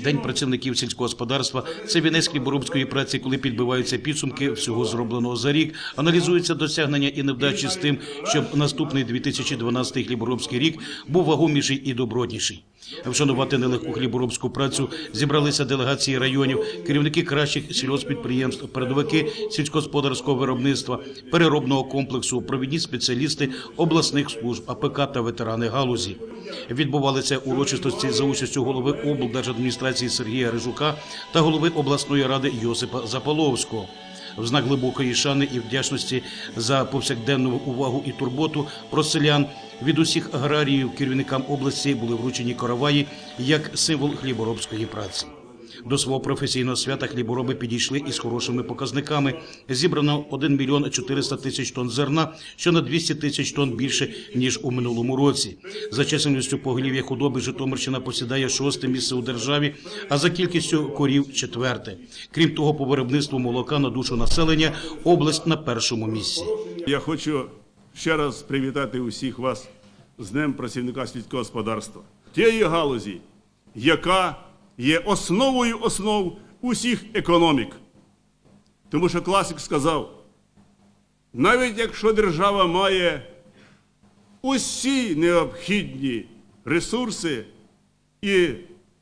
День працівників сільського господарства це вінець хліборобської праці, коли підбиваються підсумки всього зробленого за рік, аналізуються досягнення і невдачі з тим, щоб наступний 2012 хліборобський рік був вагоміший і добротніший. Вшанувати нелегку хліборобську працю зібралися делегації районів, керівники кращих сільгоспідприємств, передовики сільськогосподарського виробництва, переробного комплексу, провідні спеціалісти обласних служб, АПК та ветерани галузі. Відбувалися урочистості за участю голови облдержадміністрації Сергія Рижука та голови обласної ради Йосипа Заполовського. В знак глибокої шани і вдячності за повсякденну увагу і турботу про селян від усіх аграріїв керівникам області були вручені караваї як символ хліборобської праці. До свого професійного свята хлібороби підійшли із хорошими показниками. Зібрано 1 мільйон 400 тисяч тонн зерна, що на 200 тисяч тонн більше ніж у минулому році. За чисельністю поголів'я худоби Житомирщина посідає шосте місце у державі, а за кількістю корів четверте. Крім того, по виробництву молока на душу населення область на першому місці. Я хочу ще раз привітати усіх вас з Днем працівника сільського господарства, тієї галузі, яка є основою основ усіх економік. Тому що класик сказав, навіть якщо держава має усі необхідні ресурси і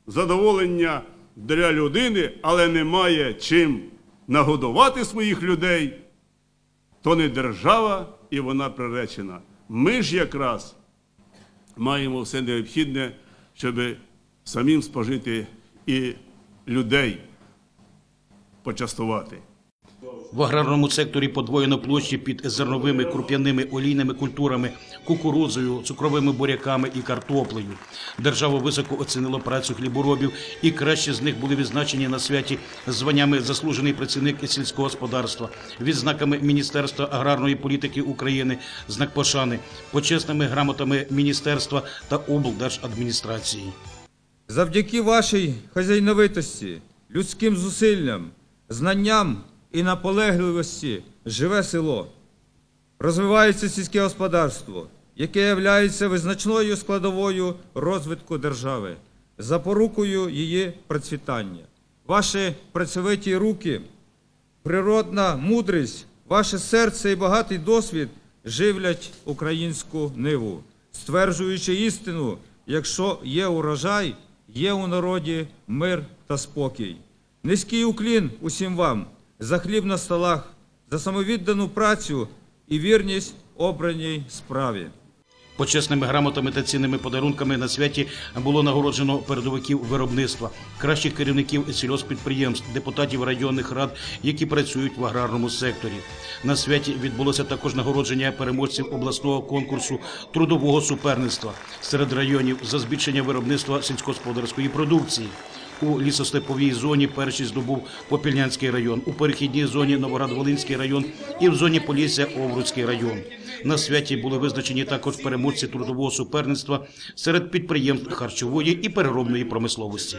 задоволення для людини, але не має чим нагодувати своїх людей, то не держава і вона приречена. Ми ж якраз маємо все необхідне, щоб самим спожити і людей почастувати. В аграрному секторі подвоєно площі під зерновими, круп'яними олійними культурами, кукурудзою, цукровими буряками і картоплею. Держава високо оцінила працю хліборобів, і краще з них були відзначені на святі званнями заслужений працівник сільського господарства, відзнаками Міністерства аграрної політики України, знак пошани, почесними грамотами міністерства та облдержадміністрації. Завдяки вашій хазяйновитості, людським зусиллям, знанням і наполегливості живе село. Розвивається сільське господарство, яке є визначною складовою розвитку держави, запорукою її процвітання. Ваші працьовиті руки, природна мудрість, ваше серце і багатий досвід живлять українську ниву, стверджуючи істину, якщо є урожай, є у народі мир та спокій. Низький уклін усім вам за хліб на столах, за самовіддану працю і вірність обраній справі. Почесними грамотами та цінними подарунками на святі було нагороджено передовиків виробництва, кращих керівників сільгоспідприємств, депутатів районних рад, які працюють в аграрному секторі. На святі відбулося також нагородження переможців обласного конкурсу трудового суперництва серед районів за збільшення виробництва сільськогосподарської продукції. У лісостеповій зоні перші здобув Попільнянський район, у перехідній зоні Новоград-Волинський район і в зоні Полісся Овруцький район. На святі були визначені також переможці трудового суперництва серед підприємств харчової і переробної промисловості.